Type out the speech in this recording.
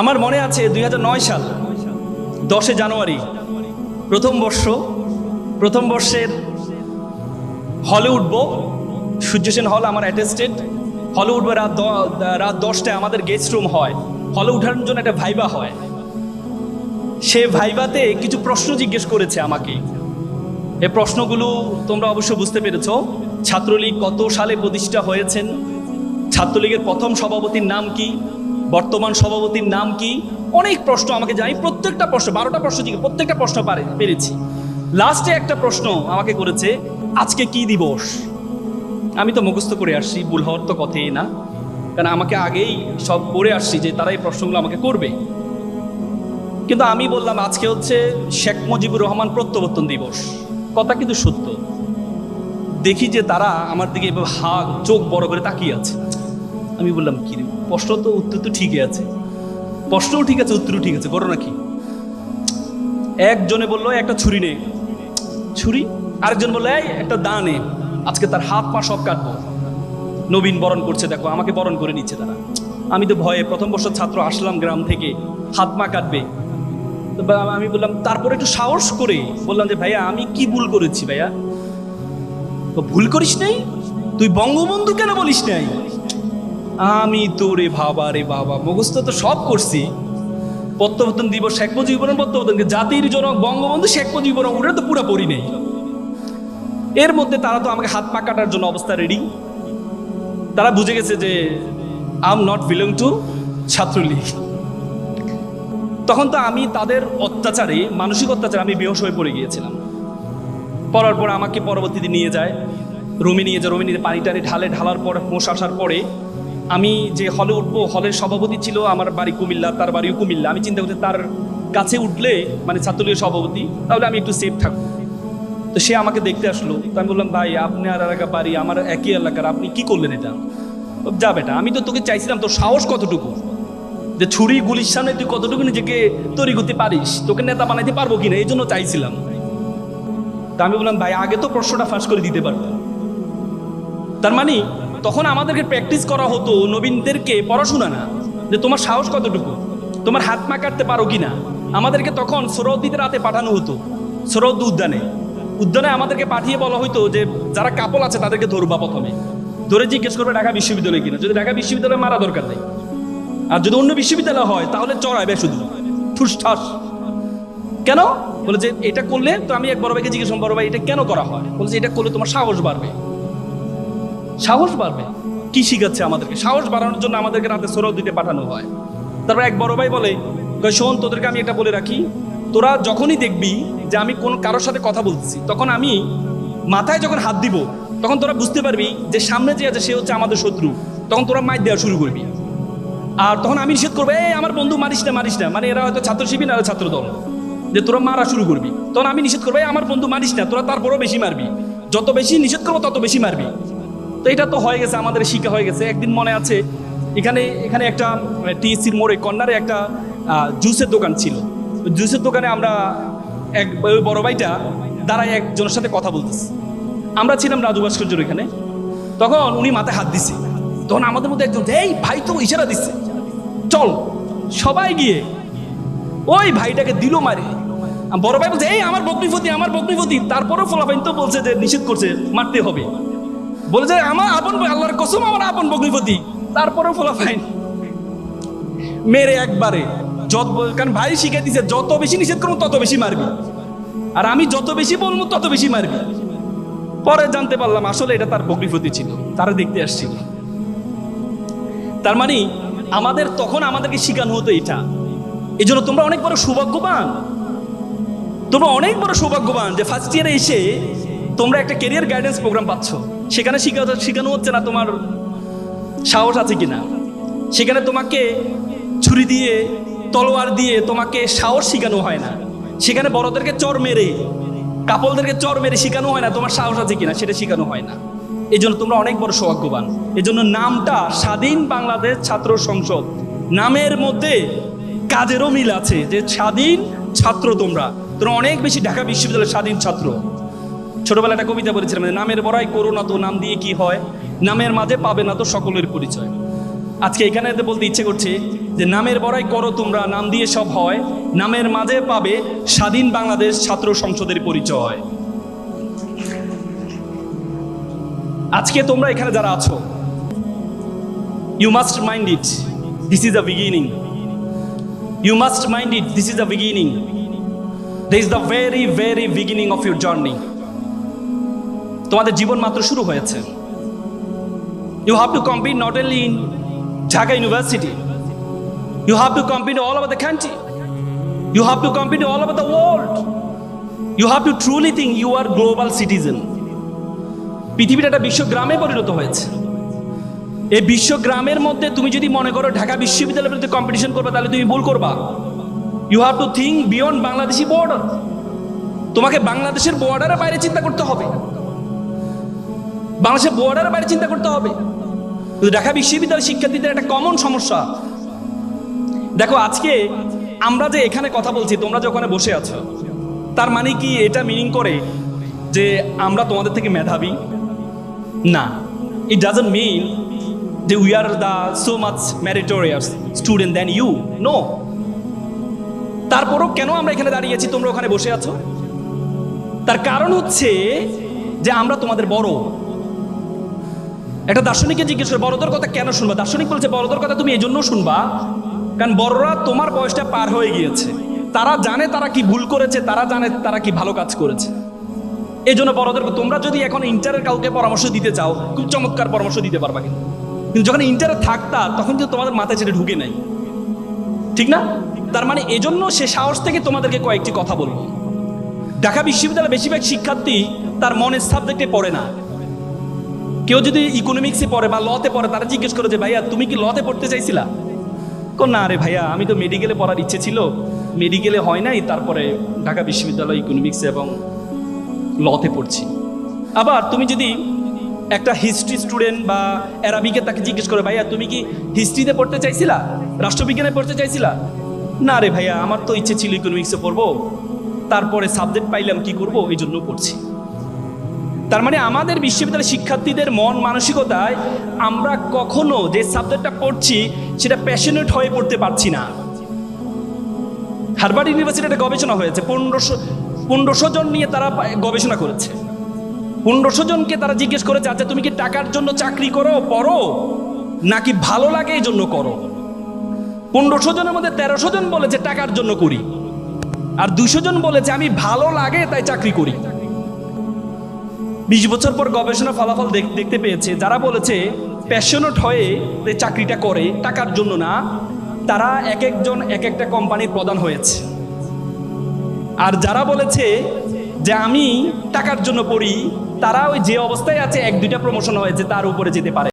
আমার মনে আছে দুই হাজার নয় সাল, দশে জানুয়ারি, প্রথম বর্ষ, প্রথম বর্ষের হলে উঠবো। সূর্য সেন হল আমার অ্যাটেস্টেড হলে উঠবে রাত রাত দশটায় আমাদের গেস্ট রুম হয়। হলে উঠার জন্য একটা ভাইবা হয়। সে ভাইবাতে কিছু প্রশ্ন জিজ্ঞেস করেছে আমাকে। এ প্রশ্নগুলো তোমরা অবশ্য বুঝতে পেরেছ। ছাত্রলীগ কত সালে প্রতিষ্ঠা হয়েছেন? ছাত্রলীগের প্রথম সভাপতির নাম কি? বর্তমান সভাপতির নাম কি? অনেক প্রশ্ন আমাকে জানি প্রত্যেকটা প্রশ্ন, বারোটা প্রশ্ন জিজ্ঞেস, প্রত্যেকটা প্রশ্ন পারে, পেরেছি। লাস্টে একটা প্রশ্ন আমাকে করেছে, আজকে কি দিবস? আমি তো মুখস্থ করে আসছি, ভুল হওয়ার তো কথাই না। কারণ আমাকে আগেই সব করে আসছি যে তারা এই প্রশ্নগুলো আমাকে করবে। কিন্তু আমি বললাম, আজকে হচ্ছে শেখ মুজিবুর রহমান প্রত্যাবর্তন দিবস। কথা কিন্তু সত্য। দেখি যে তারা আমার দিকে এভাবে হা চোখ বড় করে তাকিয়ে আছে। আমি বললাম, কি প্রশ্ন তো, উত্তর তো ঠিকই আছে। প্রশ্নও ঠিক আছে, উত্তরও ঠিক আছে ঘটনা কি? একজনে বলল, একটা ছুরি নে। ছুরি? আরেকজন বলল, এই, একটা দা নে। আজকে তার হাত পা সব কাটবো। নবীন বরণ করছে, দেখো, আমাকে বরণ করে নিচ্ছে তারা। আমি তো ভয়ে প্রথম বছর ছাত্র আসলাম গ্রাম থেকে, হাত মা কাটবে। আমি বললাম, তারপরে একটু সাহস করে। বললাম যে, ভাইয়া, আমি কি ভুল করেছি, ভাইয়া? ভুল করিস নাই? তুই বঙ্গবন্ধু কেন বলিস নাই? আমি তো রে বাবা রে বাবা। মুখস্থ তো সব করছি। প্রত্যাবর্তন দিবস শেখ মুজিবুর প্রত্যাবর্তন জাতির জনক, বঙ্গবন্ধু শেখ মুজিবুর ওটা তো পুরো পড়ি নেই। এর মধ্যে তারা তো আমাকে হাত পা কাটার জন্য অবস্থা রেডি তারা বুঝে গেছে যে I am not belong to Chhatra League. তখন তো আমি তাদের অত্যাচারে, মানসিক অত্যাচারে আমি বেহস হয়ে পড়ে গিয়েছিলাম। পড়ার পর আমাকে পরবর্তীতে নিয়ে যায়। রুমে নিয়ে যায়, রুমে নিয়ে পানি টানি ঢালে, ঢালার পর হোঁশ আসার পরে আমি যে হলে উঠবো, হলের সভাপতি ছিল আমার বাড়ি কুমিল্লা, তার বাড়িও কুমিল্লা। আমি চিন্তা করছি তার কাছে উঠলে মানে ছাত্রলীগের সভাপতি, তাহলে আমি একটু সেফ থাকব। তো সে আমাকে দেখতে আসলো। তো আমি বললাম, ভাই, আপনি আর এলাকা বাড়ি, আমার একই এলাকার, আপনি কি করলেন এটা? যা বেটা, আমি তো তোকে চাইছিলাম, তোর সাহস কতটুকু? যে ছুরি গুলির সামনে তুই কতটুকু নিজেকে তৈরি করতে পারিস? তোকে নেতা বানাইতে পারব কিনা? এই জন্য চাইছিলাম। তা আমি বললাম, ভাই, আগে তো প্রশ্নটা ফাঁস করে দিতে পারব তার মানে তখন আমাদেরকে প্র্যাকটিস করা হতো নবীনদেরকে পড়াশোনা না যে তোমার সাহস কতটুকু? তোমার হাত মা কাটতে পারো কিনা আমাদেরকে তখন সরৌদ্দিতে রাতে পাঠানো হতো সরৌদ্দ উদ্যানে। উদ্যানে আমাদেরকে পাঠিয়ে বলা হতো যে যারা কাপল আছে তাদেরকে ধরবা প্রথমে। ধরে জিজ্ঞেস করবে ঢাকা বিশ্ববিদ্যালয় কিনা যদি ঢাকা বিশ্ববিদ্যালয়ে মারা দরকার নেই। আর যদি অন্য বিশ্ববিদ্যালয় হয় তাহলে চড়াইবে শুধু। ঠুস ঠাস কেন? বলে যে এটা করলে তো আমি এক বড় ভাইকে জিজ্ঞেস করলাম, বড় ভাই এটা কেন করা হয়? বলে যে এটা করলে তোমার সাহস বাড়বে। সাহস বাড়বে। কি শিখাচ্ছে আমাদেরকে? সাহস বাড়ানোর জন্য আমাদেরকে রাতে সরব দিতে পাঠানো হয়। তারপর এক বড় ভাই বলে শোন তোদেরকে আমি এটা বলে রাখি তোরা যখনই দেখবি যে আমি কোন কারোর সাথে কথা বলতেছি তখন আমি মাথায় যখন হাত দিব তখন তোরা বুঝতে পারবি যে সামনে যে আছে সে হচ্ছে আমাদের শত্রু। তখন তোরা মাইর দেওয়া শুরু করবি। আর তখন আমি নিষেধ করব এই আমার বন্ধু মারিস না মারিস না। মানে এরা হয়তো ছাত্র শিবির না ছাত্র দল যে তোরা মারা শুরু করবি। তখন আমি নিষেধ করব "এই, আমার বন্ধু মারিস না তোরা তারপরও বেশি মারবি। যত বেশি নিষেধ করব তত বেশি মারবি। তো এটা তো হয়ে গেছে, আমাদের শিক্ষা হয়ে গেছে। একদিন মনে আছে, এখানে এখানে একটা টিএসসির মোড়ে কর্নারে একটা জুসের দোকান ছিল। জুসের দোকানে আমরা এক ওই বড় ভাইটা দাঁড়ায় একজনের সাথে কথা বলতেছি। আমরা ছিলাম রাজু ভাস্কর্যের এখানে তখন উনি মাথায় হাত দিছে। তখন আমাদের মধ্যে একজন, এই ভাই তো ইশারা দিচ্ছে চল। সবাই গিয়ে ওই ভাইটাকে দিল মারে। বড় ভাই বলছে, এই, আমার বকরিফতি আমার বকরিফতি তারপরেও ফলাফাইন তো বলছে যে নিষেধ করছে, মারতে হবে। বলে যে, আমার আপন আল্লাহর কসম, আমার আপন বকরিফতি তারপরেও ফলাফাইন মেরে একবারে যত কারণ ভাই শিখে দিছে, যত বেশি নিষেধ করব তত বেশি মারবি। আর আমি যত বেশি বলব, তত বেশি মারবি। পরে জানতে পারলাম, আসলে এটা তার বকরিফতি ছিল। তারা দেখতে আসছিল তার মানে আমাদের তখন আমাদেরকে শিখানো হতো এটা। এই জন্য তোমরা অনেক বড় সৌভাগ্যবান। তোমরা অনেক বড় সৌভাগ্যবান যে ফার্স্ট ইয়ারে এসে তোমরা একটা কেরিয়ার গাইডেন্স প্রোগ্রাম পাচ্ছ। সেখানে শিখা শেখানো হচ্ছে না তোমার সাহস আছে কিনা। সেখানে তোমাকে ছুরি দিয়ে, তলোয়ার দিয়ে তোমাকে সাহস শেখানো হয় না। সেখানে বড়দেরকে চর মেরে, কাপলদেরকে চর মেরে শেখানো হয় না, তোমার সাহস আছে কিনা সেটা শেখানো হয় না। এই জন্য তোমরা অনেক বড় সৌভাগ্যবান। এই জন্য নামটা স্বাধীন বাংলাদেশ ছাত্র সংসদ। নামের মধ্যে কাজেরও মিল আছে যে স্বাধীন ছাত্র তোমরা। তোমরা অনেক বেশি ঢাকা বিশ্ববিদ্যালয়ের স্বাধীন ছাত্র। ছোটবেলা একটা কবিতা বলেছিলাম নামের বড়াই করো না তো, নাম দিয়ে কি হয়? নামের মাঝে পাবে না তো সকলের পরিচয়। আজকে এখানে বলতে ইচ্ছে করছে যে নামের বড়াই করো তোমরা, নাম দিয়ে সব হয়, নামের মাঝে পাবে স্বাধীন বাংলাদেশ ছাত্র সংসদের পরিচয়। আজকে তোমরা এখানে যারা আছো you must mind it this is the beginning you must mind it this is the beginning this is the very very beginning of your journey তোমাদের জীবন মাত্র শুরু হয়েছে। You have to compete not only in Dhaka university you have to compete all over the country you have to compete all over the world you have to truly think you are global citizen পৃথিবীর একটা বিশ্বগ্রামে পরিণত হয়েছে। এই বিশ্বগ্রামের মধ্যে তুমি যদি মনে করো ঢাকা বিশ্ববিদ্যালয়ের বিরুদ্ধে কম্পিটিশন করবে, তাহলে তুমি ভুল করবা। You have to think beyond Bangladeshi border তোমাকে বাংলাদেশের বর্ডারের বাইরে চিন্তা করতে হবে। বাংলাদেশের বর্ডারের বাইরে চিন্তা করতে হবে। ঢাকা বিশ্ববিদ্যালয়ের শিক্ষার্থীদের একটা কমন সমস্যা। দেখো, আজকে আমরা যে এখানে কথা বলছি, তোমরা যে ওখানে বসে আছো, তার মানে কি এটা মিনিং করে যে আমরা তোমাদের থেকে মেধাবী? না। ইট ডাজন্ট মিন যে we are the so much meritorious student then you know তারপরও কেন আমরা এখানে দাঁড়িয়েছি তোমরা ওখানে বসে আছো? তার কারণ হচ্ছে যে আমরা তোমাদের বড়। একটা দার্শনিককে জিজ্ঞেস করে, বড়দের কথা কেন শুনবা? দার্শনিক বলছে, বড়দের কথা তুমি এই জন্য শুনবা, কারণ বড়রা তোমার বয়সটা পার হয়ে গিয়েছে। তারা জানে তারা কি ভুল করেছে, তারা জানে তারা কি ভালো কাজ করেছে। এই জন্য বড়দের তোমরা যদি এখন ইন্টারের কাউকে পরামর্শ দিতে চাও, খুব চমৎকার পরামর্শ দিতে পারবা কিন্তু। কিন্তু যখন ইন্টারে থাকতা, তখন কিন্তু তোমাদের মাথায় ছেড়ে ঢুকে নাই। ঠিক না? তার মানে এজন্য সে সাহস থেকে তোমাদেরকে কয়েকটি কথা বলব। ঢাকা বিশ্ববিদ্যালয়ের বেশিরভাগ শিক্ষার্থী তার মনের সাবজেক্টে পড়ে না। কেউ যদি ইকোনমিক্সে পড়ে বা লতে পড়ে, তারা জিজ্ঞেস করে যে, ভাইয়া, তুমি কি লতে পড়তে চাইছিলা? কোন, না রে ভাইয়া, আমি তো মেডিকেলে পড়ার ইচ্ছে ছিল। মেডিকেলে হয় নাই, তারপরে ঢাকা বিশ্ববিদ্যালয় ইকোনমিক্স এবং লতে পড়ছি। আবার তুমি যদি একটা হিস্ট্রি স্টুডেন্ট বা অ্যারাবিকে তাকে জিজ্ঞেস করে, ভাইয়া, তুমি কি হিস্ট্রিতে পড়তে চাইছিলা? রাষ্ট্রবিজ্ঞানে পড়তে চাইছিলা? না রে ভাইয়া, আমার তো ইচ্ছে ছিল ইকোনমিক্সে পড়ব। তারপরে সাবজেক্ট পাইলাম, কি করব? এই জন্য পড়ছি। তার মানে আমাদের বিশ্ববিদ্যালয়ের শিক্ষার্থীদের মন মানসিকতায় আমরা কখনো যে সাবজেক্টটা পড়ছি, সেটা প্যাশনেট হয়ে পড়তে পারছি না। হারবার্ড ইউনিভার্সিটি একটা গবেষণা হয়েছে, পনেরোশো পনেরোশো জন নিয়ে তারা গবেষণা করেছে। পনেরোশো জনকে তারা জিজ্ঞেস করেছে আচ্ছা তুমি কি টাকার জন্য চাকরি করো, পড়ো? নাকি ভালো লাগে এই জন্য করো? পনেরোশো জনের মধ্যে তেরোশো জন বলেছে, টাকার জন্য করি। আর দুশো জন বলেছে, আমি ভালো লাগে, তাই চাকরি করি। বিশ বছর পর গবেষণা ফলাফল দেখতে পেয়েছে। যারা বলেছে প্যাশনেট হয়ে যে চাকরিটা করে, টাকার জন্য না, তারা এক একজন এক একটা কোম্পানির প্রধান হয়েছে। আর যারা বলেছে যে আমি টাকার জন্য পড়ি, তারা ওই যে অবস্থায় আছে, এক দুইটা প্রমোশন হয়েছে, তার উপরে যেতে পারে।